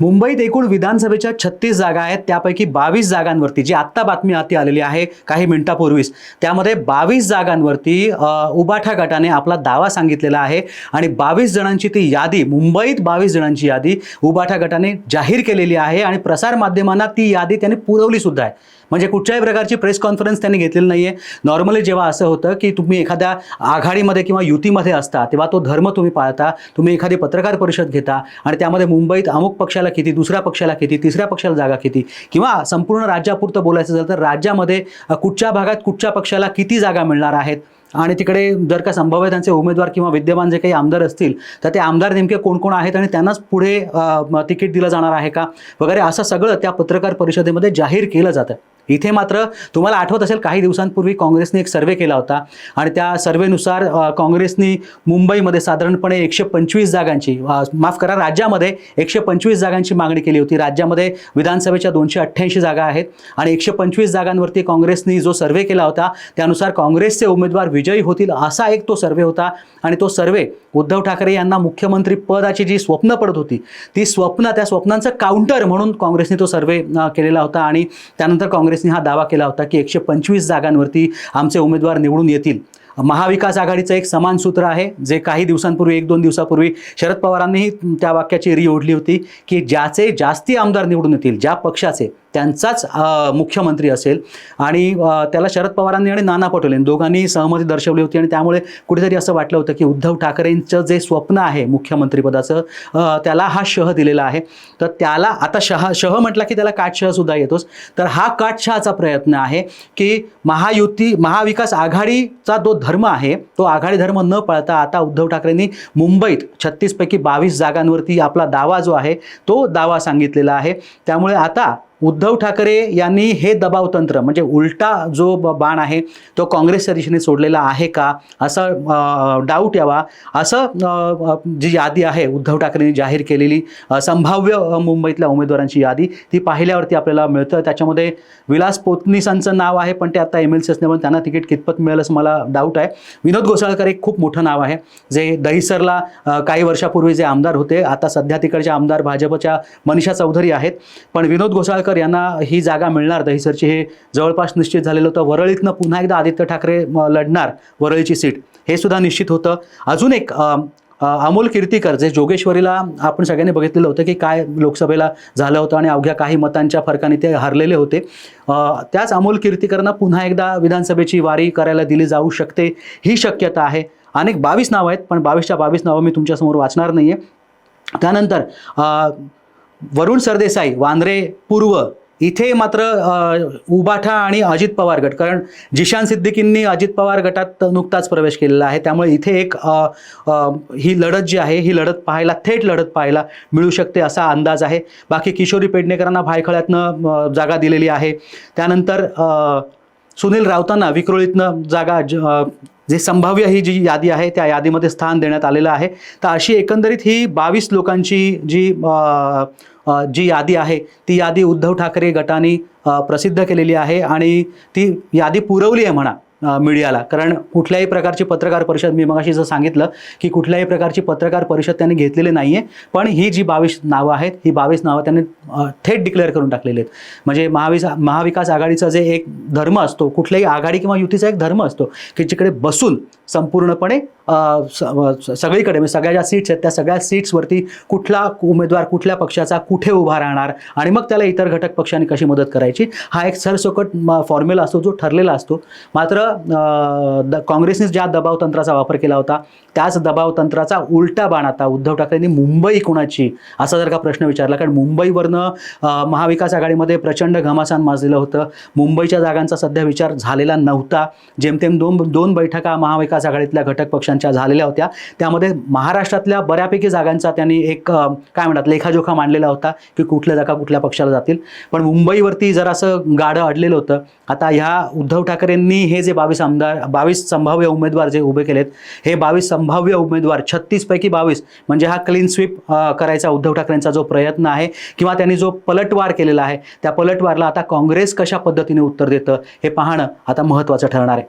मुंबईत एकूण विधानसभेच्या छत्तीस जागा आहेत. त्यापैकी बावीस जागांवरती जी आत्ता बातमी हाती आलेली आहे काही मिनिटापूर्वीच. त्यामध्ये बावीस जागांवरती उबाठा गटाने आपला दावा सांगितलेला आहे आणि बावीस जणांची ती यादी मुंबईत बावीस जणांची यादी उबाठा गटाने जाहीर केलेली आहे आणि प्रसारमाध्यमांना ती यादी त्यांनी पुरवली सुद्धा आहे. म्हणजे कुठल्याही प्रकारची प्रेस कॉन्फरन्स त्यांनी घेतलेली नाही आहे नॉर्मली जेव्हा असं होतं की तुम्ही एखाद्या आघाडीमध्ये किंवा युतीमध्ये असता तेव्हा तो धर्म तुम्ही पाळता तुम्ही एखादी पत्रकार परिषद घेता आणि त्यामध्ये मुंबईत अमुक पक्षाला किती दुसऱ्या पक्षाला किती तिसऱ्या पक्षाला जागा किती? किंवा संपूर्ण राज्यापुरतं बोलायचं झालं तर राज्यामध्ये कुठच्या भागात कुठच्या पक्षाला किती जागा मिळणार आहेत? आणि तिकडे जर का संभाव्य त्यांचे उमेदवार किंवा विद्यमान जे काही आमदार असतील तर ते आमदार नेमके कोण कोण आहेत आणि त्यांनाच पुढे तिकीट दिलं जाणार आहे का? वगैरे असं सगळं त्या पत्रकार परिषदेमध्ये जाहीर केलं जातं. इथे मात्र तुम्हाला आठवत असेल काही दिवसांपूर्वी काँग्रेसने एक सर्वे केला होता आणि त्या सर्वेनुसार काँग्रेसनी मुंबईमध्ये साधारणपणे एकशे पंचवीस जागांची माफ करा राज्यामध्ये एकशे पंचवीस जागांची मागणी केली होती. राज्यामध्ये विधानसभेच्या दोनशे अठ्ठ्याऐंशी जागा आहेत आणि एकशे पंचवीस जागांवरती काँग्रेसनी जो सर्वे केला होता त्यानुसार काँग्रेसचे उमेदवार विजयी होतील असा एक तो सर्वे होता आणि तो सर्वे उद्धव ठाकरे यांना मुख्यमंत्री पदाची जी स्वप्न पडत होती ती स्वप्न त्या स्वप्नांचं काउंटर म्हणून काँग्रेसने तो सर्वे केलेला होता आणि त्यानंतर काँग्रेस काँग्रेसने हा दावा केला होता की एकशे पंचवीस जागांवरती आमचे उमेदवार निवडून येतील. महाविकास आघाडीचं एक समान सूत्र आहे जे काही दिवसांपूर्वी एक दोन दिवसापूर्वी शरद पवारांनीही त्या वाक्याची री ओढली होती की ज्याचे जास्ती आमदार निवडून येतील ज्या पक्षाचे त्यांचाच मुख्यमंत्री असेल. आणि त्याला शरद पवारांनी आणि नाना पटोले दोघांनी सहमती दर्शवली होती आणि त्यामुळे कुठेतरी असं वाटलं होतं की उद्धव ठाकरेंचं जे स्वप्न आहे मुख्यमंत्रीपदाचं त्याला हा शह दिलेला आहे. तर त्याला आता शहा शह म्हटला की त्याला काटशहसुद्धा येतोच. तर हा काटशहाचा प्रयत्न आहे की महायुती महाविकास आघाडीचा जो धर्म आहे तो आघाडी धर्म न पाळता आता उद्धव ठाकरेंनी मुंबईत छत्तीसपैकी बावीस जागांवरती आपला दावा जो आहे तो दावा सांगितलेला आहे. त्यामुळे आता उद्धव ठाकरे यांनी हे दबाव तंत्र म्हणजे उलटा जो ब- बाण आहे तो काँग्रेसच्या दिशेने सोडलेला आहे का असं डाऊट यावा असं जी यादी आहे उद्धव ठाकरेंनी जाहीर केलेली संभाव्य मुंबईतल्या उमेदवारांची यादी ती पाहिल्यावरती आपल्याला मिळतं. त्याच्यामध्ये विलास पोतनीसांचं नाव आहे पण ते आता एम एल सी असल्यामुळे त्यांना तिकीट कितपत मिळेल असं मला डाऊट आहे. विनोद घोसाळकर एक खूप मोठं नाव आहे जे दहिसरला काही वर्षापूर्वी जे आमदार होते आता सध्या तिकडचे आमदार भाजपच्या मनीषा चौधरी आहेत. पण विनोद घोसाळकर यांना ही जागा मिळणार. दहिसरची हे जवळपास निश्चित झालेलं होतं. वरळीतनं पुन्हा एकदा आदित्य ठाकरे लढणार वरळीची सीट. हे सुद्धा निश्चित होतं. अजून एक अमोल कीर्तीकर जे जोगेश्वरीला आपण सगळ्यांनी बघितलेलं होतं की काय लोकसभेला झालं होतं आणि अवघ्या काही मतांच्या फरकाने ते हरलेले होते. त्याच अमोल कीर्तीकरांना पुन्हा एकदा विधानसभेची वारी करायला दिली जाऊ शकते ही शक्यता आहे. अनेक बावीस नावं आहेत पण बावीसच्या बावीस नावं मी तुमच्यासमोर वाचणार नाही आहे त्यानंतर वरुण सरदेसाई वांद्रे पूर्व इथे मात्र उबाठा आणि अजित पवार गट. कारण जिशान सिद्दीकींनी अजित पवार गटात नुकताच प्रवेश केलेला आहे. त्यामुळे इथे एक आ, आ, ही लढत जी आहे ही लढत पाहायला थेट लढत पाहायला मिळू शकते असा अंदाज आहे. बाकी किशोरी पेडणेकरांना भायखळ्यातनं जागा दिलेली आहे. त्यानंतर सुनील राऊतांना विक्रोळीतनं जागा ज- जे संभाव्य ही जी यादी आहे त्या यादीमध्ये स्थान देण्यात आलेलं आहे. तर अशी एकंदरीत ही बावीस लोकांची जी जी यादी आहे ती यादी उद्धव ठाकरे गटाने प्रसिद्ध केलेली आहे आणि ती यादी पुरवली आहे म्हणा. मीडियाला. कारण कुठल्याही प्रकारची पत्रकार परिषद मी मगाशी जर सांगितलं की कुठल्याही प्रकारची पत्रकार परिषद त्यांनी घेतलेली नाही आहे पण ही जी बावीस नावं आहेत ही बावीस नावं त्यांनी थेट डिक्लेअर करून टाकलेली आहेत. म्हणजे महाविस महाविकास आघाडीचा जे एक धर्म असतो कुठल्याही आघाडी किंवा युतीचा एक धर्म असतो की जिकडे बसून संपूर्णपणे सगळीकडे म्हणजे सगळ्या ज्या सीट्स आहेत त्या सगळ्या सीट्सवरती कुठला उमेदवार कुठल्या पक्षाचा कुठे उभा राहणार आणि मग त्याला इतर घटक पक्षांनी कशी मदत करायची हा एक सरसकट फॉर्म्युला असतो जो ठरलेला असतो. मात्र द काँग्रेसने ज्या दबाव तंत्राचा वापर केला होता त्याच दबाव तंत्राचा उलटा बाण आता उद्धव ठाकरेंनी मुंबई कोणाची असा जर का प्रश्न विचारला कारण मुंबईवरनं महाविकास आघाडीमध्ये प्रचंड घमासान माजलेलं होतं. मुंबईच्या जागांचा सध्या विचार झालेला नव्हता. जेमतेम दोन दोन बैठका महाविकास आघाडीतल्या घटक पक्षांच्या झालेल्या होत्या. त्यामध्ये महाराष्ट्रातल्या बऱ्यापैकी जागांचा त्यांनी एक काय म्हणतात लेखाजोखा मांडलेला होता की कुठल्या जागा कुठल्या पक्षाला जातील. पण मुंबईवरती जरासं गाडं अडलेलं होतं. आता ह्या उद्धव ठाकरेंनी हे जे बावीस आमदार बावीस संभाव्य उमेदवार जे उभे केलेत हे बावीस संभाव्य उमेदवार छत्तीसपैकी बावीस म्हणजे हा क्लीन स्वीप करायचा उद्धव ठाकरेंचा जो प्रयत्न आहे किंवा त्यांनी जो पलटवार केलेला आहे त्या पलटवारला आता काँग्रेस कशा पद्धतीने उत्तर देतं हे पाहणं आता महत्त्वाचं ठरणार आहे.